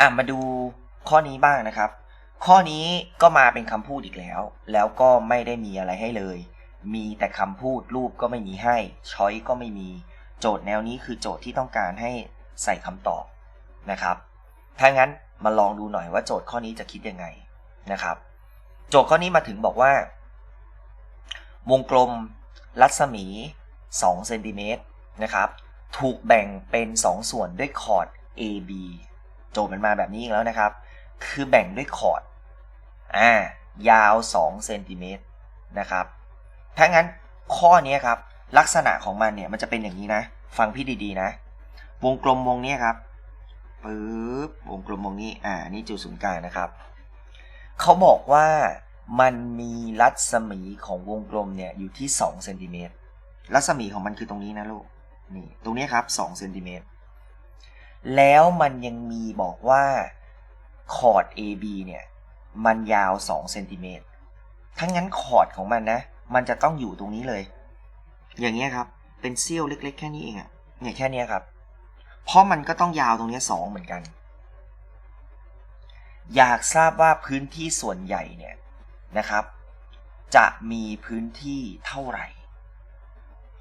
อะมาดูข้อนี้บ้างนะครับ ข้อนี้ก็มาเป็นคำพูดอีกแล้ว แล้วก็ไม่ได้มีอะไรให้เลย มีแต่คำพูดรูปก็ไม่มีให้ช้อยก็ไม่มี โจทย์แนวนี้คือโจทย์ที่ต้องการให้ใส่คำตอบนะครับ ถ้างั้นมาลองดูหน่อยว่าโจทย์ข้อนี้จะคิดยังไงนะครับ โจทย์ข้อนี้มาถึงบอกว่า วงกลมรัศมี2เซนติเมตรนะครับ ถูกแบ่งเป็น 2 ส่วนด้วยคอร์ด AB โจทย์มันมาแบบนี้อีกแล้วนะครับ คือแบ่งด้วยคอร์ดอ่ายาว2เซนติเมตรนะครับถ้างั้นข้อนี้ครับ ลักษณะของมันเนี่ยมันจะเป็นอย่างนี้นะ ฟังพี่ดีๆนะ วงกลมวงนี้ครับปึ๊บวงกลมวงนี้อ่านี่จุดศูนย์กลางนะครับเขาบอกว่ามันมีรัศมีของวงกลมเนี่ยอยู่ที่2เซนติเมตรรัศมีของมันคือตรงนี้นะลูกนี่ตรงนี้ครับ2เซนติเมตร แล้วมันยังมีบอกว่าคอร์ด AB เนี่ย มันยาว2เซนติเมตรทั้งนั้นคอร์ดของมันนะ มันจะต้องอยู่ตรงนี้เลย อย่างเงี้ยครับ เป็นเสี้ยวเล็ก ๆ แค่นี้เองอะเนี่ยแค่นี้ครับ เพราะมันก็ต้องยาวตรงนี้สองเหมือนกัน อยากทราบว่าพื้นที่ส่วนใหญ่เนี่ยนะครับ จะมีพื้นที่เท่าไหร่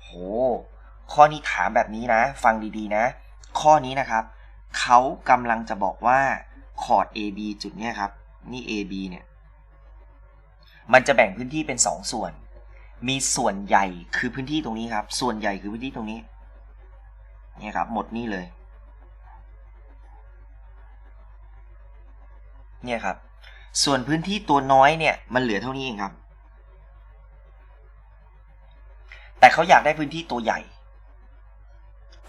โห ข้อนี้ถามแบบนี้นะ ฟังดีๆนะ ข้อนี้นะครับ เขากำลังจะบอกว่าคอร์ด AB จุดเนี้ยครับ นี่ AB เนี่ย มันจะแบ่งพื้นที่เป็น 2 ส่วน มีส่วนใหญ่คือพื้นที่ตรงนี้ครับ ส่วนใหญ่คือพื้นที่ตรงนี้ เนี่ยครับ หมดนี่เลย เนี่ยครับ ส่วนพื้นที่ตัวน้อยเนี่ย มันเหลือเท่านี้เองครับ แต่เขาอยากได้พื้นที่ตัวใหญ่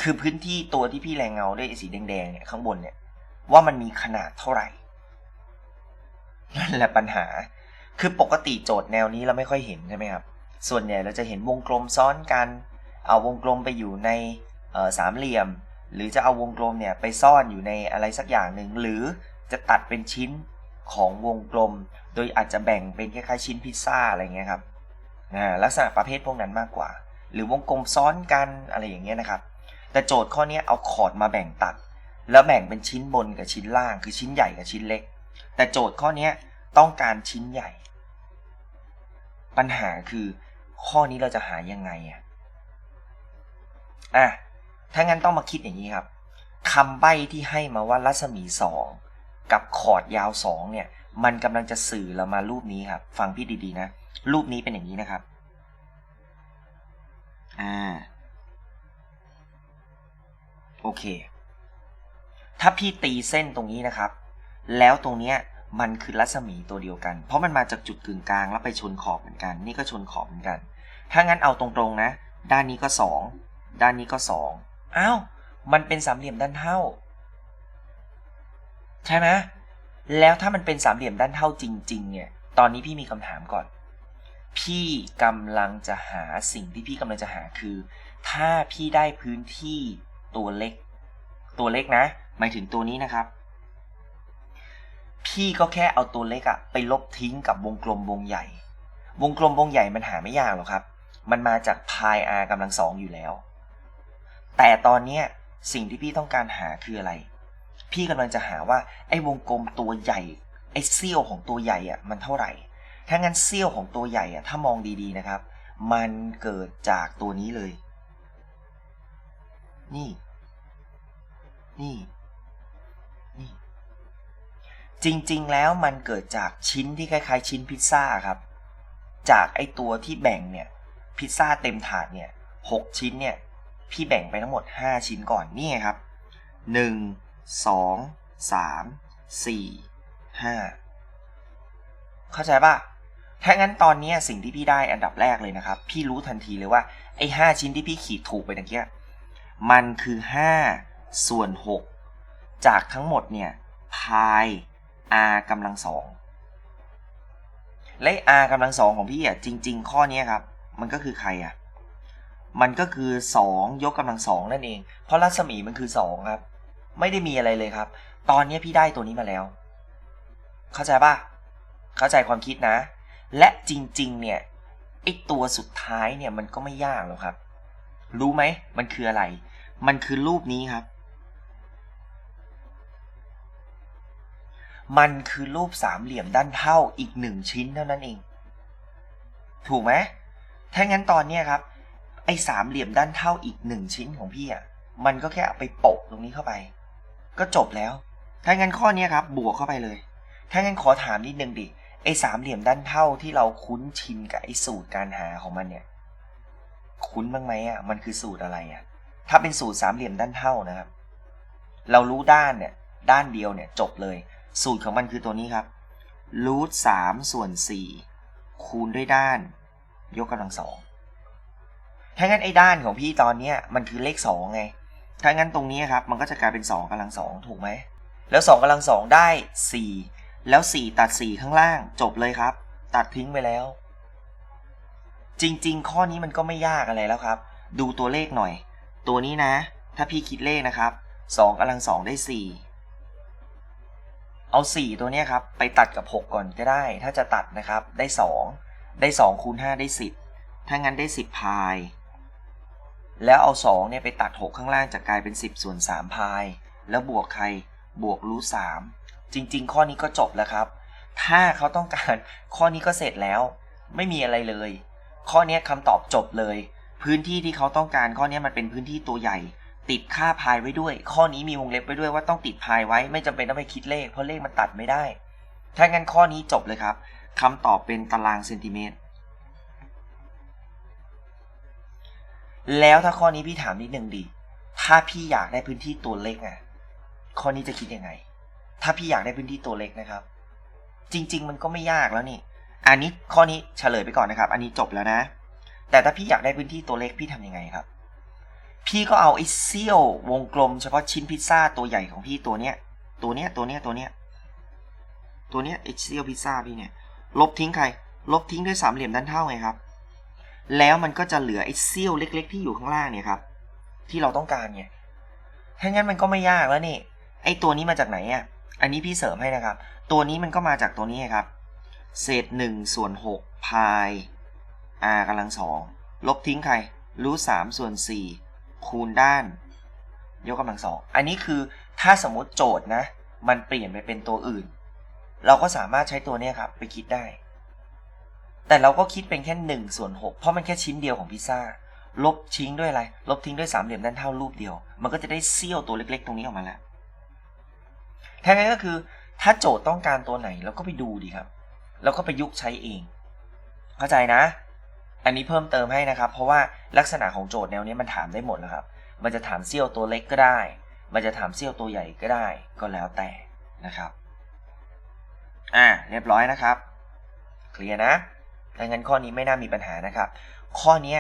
คือพื้นที่ตัวที่พี่แรงเงาด้วยสีแดงๆเนี่ยข้างบนเนี่ยว่ามันมีขนาดเท่าไหร่นั่นแหละปัญหา คือปกติโจทย์แนวนี้เราไม่ค่อยเห็นใช่ไหมครับ ส่วนใหญ่เราจะเห็นวงกลมซ้อนกัน เอาวงกลมไปอยู่ในสามเหลี่ยม หรือจะเอาวงกลมเนี่ยไปซ่อนอยู่ในอะไรสักอย่างหนึ่งหรือจะตัดเป็นชิ้นของวงกลม โดยอาจจะแบ่งเป็นคล้ายๆชิ้นพิซซ่าอะไรเงี้ยครับลักษณะประเภทพวกนั้นมากกว่า หรือวงกลมซ้อนกันอะไรอย่างเงี้ยนะครับ แต่โจทย์ข้อนี้เอาคอร์ดมาแบ่งตัด แล้วแบ่งเป็นชิ้นบนกับชิ้นล่าง คือชิ้นใหญ่กับชิ้นเล็ก แต่โจทย์ข้อนี้ต้องการชิ้นใหญ่ ปัญหาคือข้อนี้เราจะหายังไงอะอะถ้างั้นต้องมาคิดอย่างนี้ครับคำใบ้ที่ให้มาว่ารัศมี2กับคอร์ดยาว2เนี่ย มันกำลังจะสื่อเรามารูปนี้ครับ ฟังพี่ดีๆนะ รูปนี้เป็นอย่างนี้นะครับ อ่า โอเค ถ้าพี่ตีเส้นตรงนี้นะครับ แล้วตรงเนี้ยมันคือรัศมีตัวเดียวกัน เพราะมันมาจากจุดกึ่งกลางแล้วไปชนขอบเหมือนกัน นี่ก็ชนขอบเหมือนกัน ถ้างั้นเอาตรงๆนะ ด้านนี้ก็ 2 ด้านนี้ก็ 2อ้าว มันเป็นสามเหลี่ยมด้านเท่า ใช่ไหมแล้วถ้ามันเป็นสามเหลี่ยมด้านเท่าจริง ๆ เนี่ย ตอนนี้พี่มีคำถามก่อน พี่กำลังจะหาสิ่งที่พี่กำลังจะหาคือ ถ้าพี่ได้พื้นที่ ตัวเล็ก ตัวเล็กนะ หมายถึงตัวนี้นะครับ พี่ก็แค่เอาตัวเล็กอะไปลบทิ้งกับวงกลมวงใหญ่ วงกลมวงใหญ่มันหาไม่ยากหรอกครับ มันมาจากพาย r กำลังสองอยู่แล้ว แต่ตอนนี้สิ่งที่พี่ต้องการหาคืออะไร พี่กำลังจะหาว่าไอ้วงกลมตัวใหญ่ไอ้เซี่ยวของตัวใหญ่อะมันเท่าไหร่ ถ้างั้นเซี่ยวของตัวใหญ่อะถ้ามองดีๆนะครับ มันเกิดจากตัวนี้เลย นี่ นี่นี่ จริงๆแล้วมันเกิดจากชิ้นที่คล้ายๆ ชิ้นพิซซ่าครับ จากไอตัวที่แบ่งเนี่ย พิซซ่าเต็มถาดเนี่ยหกชิ้นเนี่ย พี่แบ่งไปทั้งหมด5ชิ้นก่อนนี่ไงครับ1 2 3 4 5เข้าใจป่ะถ้างั้นตอนนี้สิ่งที่พี่ได้อันดับแรกเลยนะครับ พี่รู้ทันทีเลยว่าไอ้5ชิ้นที่พี่ขีดถูกไปตะเกียมันคือ5 ส่วน 6 จากทั้งหมดเนี่ยพาย r กำลังสองและ r กำลังสองของพี่อะจริง ๆ ข้อนี้ครับ มันก็คือใครอะมันก็คือ 2 ยกกำลังสองนั่นเอง เพราะรัศมีมันคือ 2 ครับ ไม่ได้มีอะไรเลยครับ ตอนนี้พี่ได้ตัวนี้มาแล้ว เข้าใจป่ะ เข้าใจความคิดนะ และจริง ๆ เนี่ยไอตัวสุดท้ายเนี่ยมันก็ไม่ยากหรอกครับ รู้ไหม มันคืออะไร มันคือรูปนี้ครับ มันคือรูปสามเหลี่ยมด้านเท่าอีกหนึ่งชิ้นเท่านั้นเอง ถูกไหมถ้างั้นตอนเนี้ยครับ ไอ้สามเหลี่ยมด้านเท่าอีกหนึ่งชิ้นของพี่อะมันก็แค่เอาไปโปะตรงนี้เข้าไป ก็จบแล้ว ถ้างั้นข้อเนี้ครับ บวกเข้าไปเลย ถ้างั้นขอถามนิดนึงดิไอ้สามเหลี่ยมด้านเท่าที่เราคุ้นชินกับไอ้สูตรการหาของมันเนี่ย คุ้นบ้างไหมอะมันคือสูตรอะไรอะ ถ้าเป็นสูตรสามเหลี่ยมด้านเท่านะครับ เรารู้ด้านเนี่ย ด้านเดียวเนี่ยจบเลย สูตรของมันคือตัวนี้ครับรูทสามส่วนสี่คูณด้วยด้าน ยกกำลังสองถ้างั้นไอ้ด้านของพี่ตอนเนี้ยมันคือเลขสองไง ถ้างั้นตรงนี้ครับมันก็จะกลายเป็นสองกำลังสองถูกไหม แล้วสองกำลังสองได้สี่แล้วสี่ตัดสี่ข้างล่างจบเลยครับ ตัดทิ้งไปแล้ว จริง ๆ ข้อนี้มันก็ไม่ยากอะไรแล้วครับ ดูตัวเลขหน่อย ตัวนี้นะ ถ้าพี่คิดเลขนะครับสองกำลังสองได้สี่ เอาสี่ตัวนี้ครับ ไปตัดกับหกก่อนก็ได้ ถ้าจะตัดนะครับ ได้สองได้สองคูณห้าได้สิบถ้างั้นได้สิบพาย แล้วเอาสองเนี่ยไปตัดหกข้างล่างจะกลายเป็นสิบส่วนสามพาย แล้วบวกใคร บวกรูทสามจริง ๆ ข้อนี้ก็จบแล้วครับ ถ้าเขาต้องการข้อนี้ก็เสร็จแล้ว ไม่มีอะไรเลย ข้อนี้คำตอบจบเลย พื้นที่ที่เขาต้องการข้อนี้มันเป็นพื้นที่ตัวใหญ่ ติดค่าพายไว้ด้วย ข้อนี้มีวงเล็บไว้ด้วยว่าต้องติดพายไว้ ไม่จำเป็นต้องไปคิดเลข เพราะเลขมันตัดไม่ได้ ถ้างั้นข้อนี้จบเลยครับคำตอบเป็นตารางเซนติเมตร แล้วถ้าข้อนี้พี่ถามนิดนึงดิถ้าพี่อยากได้พื้นที่ตัวเล็กอะข้อนี้จะคิดยังไง ถ้าพี่อยากได้พื้นที่ตัวเล็กนะครับ จริง ๆ มันก็ไม่ยากแล้วนี่ อันนี้ข้อนี้เฉลยไปก่อนนะครับ อันนี้จบแล้วนะ แต่ถ้าพี่อยากได้พื้นที่ตัวเล็กพี่ทำยังไงครับ พี่ก็เอาไอ้เซี่ยววงกลมเฉพาะชิ้นพิซซ่าตัวใหญ่ของพี่ตัวเนี้ย ตัวเนี้ยตัวเนี้ยตัวเนี้ยตัวเนี้ยไอ้เซี่ยวพิซซ่าพี่เนี่ย ลบทิ้งใคร ลบทิ้งด้วยสามเหลี่ยมด้านเท่าไงครับ แล้วมันก็จะเหลือไอ้เซี่ยวเล็ก ๆ ที่อยู่ข้างล่างเนี่ยครับ ที่เราต้องการไงถ้างั้นมันก็ไม่ยากแล้วนี่ ไอ้ตัวนี้มาจากไหนอะ อันนี้พี่เสริมให้นะครับ ตัวนี้มันก็มาจากตัวนี้ครับ เศษหนึ่งส่วนหกพาย r กำลังสองลบทิ้งใครรูทสามส่วนสี่ คูณด้าน ยกกำลังสองอันนี้คือถ้าสมมติโจทย์นะ มันเปลี่ยนไปเป็นตัวอื่น เราก็สามารถใช้ตัวนี้ครับไปคิดได้ แต่เราก็คิดเป็นแค่หนึ่งส่วนหกเพราะมันแค่ชิ้นเดียวของพิซซ่าลบทิ้งด้วยอะไร ลบทิ้งด้วยสามเหลี่ยมด้านเท่ารูปเดียว มันก็จะได้เซี่ยวตัวเล็ก ๆ ตรงนี้ออกมาแล้วแท้งั้นก็คือถ้าโจทย์ต้องการตัวไหนเราก็ไปดูดีครับ แล้วก็ไปยุกต์ใช้เอง เข้าใจนะ อันนี้เพิ่มเติมให้นะครับ เพราะว่าลักษณะของโจทย์แนวนี้มันถามได้หมดแล้วครับ มันจะถามเซี่ยวตัวเล็กก็ได้ มันจะถามเซี่ยวตัวใหญ่ก็ได้ ก็แล้วแต่นะครับ อ่า เรียบร้อยนะครับ เคลียร์นะดังนั้นข้อนี้ไม่น่ามีปัญหานะครับ ข้อนี้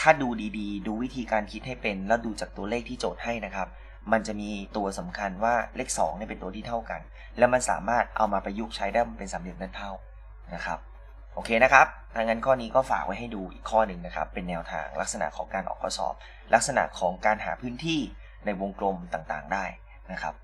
ถ้าดูดีๆ ดูวิธีการคิดให้เป็น แล้วดูจากตัวเลขที่โจทย์ให้นะครับ มันจะมีตัวสำคัญว่าเลข2เนี่ยเป็นตัวที่เท่ากัน แล้วมันสามารถเอามาประยุกต์ใช้ได้เป็นสามเหลี่ยมด้านเท่านะครับ โอเคนะครับถ้างนั้นข้อนี้ก็ฝากไว้ให้ดูอีกข้อหนึ่งนะครับ เป็นแนวทางลักษณะของการออกข้อสอบ ลักษณะของการหาพื้นที่ในวงกลมต่างๆได้นะครับ